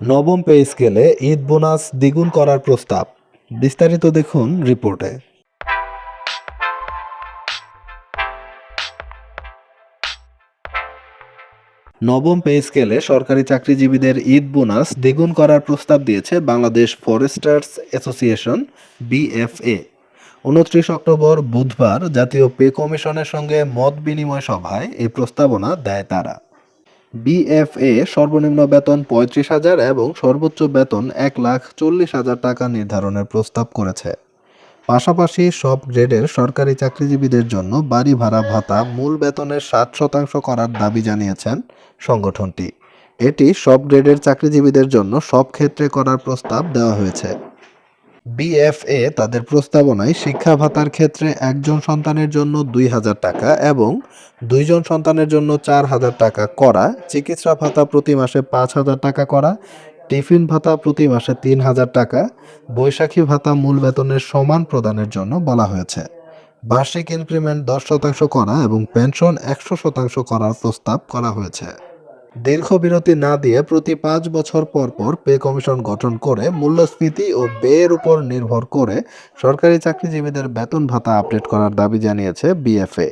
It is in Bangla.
নবম পে স্কেলে ঈদ বোনাস দ্বিগুণ করার প্রস্তাব। বিস্তারিত দেখুন রিপোর্টে নবম পে স্কেলে সরকারি চাকরিজীবীদের ঈদ বোনাস দ্বিগুণ করার প্রস্তাব দিয়েছে বাংলাদেশ ফরেস্টার্স অ্যাসোসিয়েশন বিএফএ উনত্রিশ অক্টোবর বুধবার জাতীয় পে কমিশনের সঙ্গে মত বিনিময় সভায় এই প্রস্তাবনা দেয় তারা। বিএফএ সর্বনিম্ন বেতন পঁয়ত্রিশ হাজার এবং সর্বোচ্চ বেতন এক লাখ চল্লিশ হাজার টাকা নির্ধারণের প্রস্তাব করেছে। পাশাপাশি সব গ্রেডের সরকারি চাকরিজীবীদের জন্য বাড়ি ভাড়া ভাতা মূল বেতনের ষাট শতাংশ করার দাবি জানিয়েছেন সংগঠনটি। এটি সব গ্রেডের চাকরিজীবীদের জন্য সব ক্ষেত্রে করার প্রস্তাব দেওয়া হয়েছে। বিএফএ তাদের প্রস্তাবনায় শিক্ষা ভাতার ক্ষেত্রে একজন সন্তানের জন্য দুই হাজার টাকা এবং দুইজন সন্তানের জন্য চার হাজার টাকা করা, চিকিৎসা ভাতা প্রতি মাসে পাঁচ হাজার টাকা করা, টিফিন ভাতা প্রতি মাসে তিন হাজার টাকা, বৈশাখী ভাতা মূল বেতনের সমান প্রদানের জন্য বলা হয়েছে। বার্ষিক ইনক্রিমেন্ট দশ শতাংশ করা এবং পেনশন একশো শতাংশ করার প্রস্তাব করা হয়েছে। দীর্ঘ বিরতি না দিয়ে প্রতি পাঁচ বছর পর পর পে কমিশন গঠন করে মূল্যস্ফীতি ও ব্যয়ের উপর নির্ভর করে সরকারি চাকরিজীবীদের বেতন ভাতা আপডেট করার দাবি জানিয়েছে বিএফএ।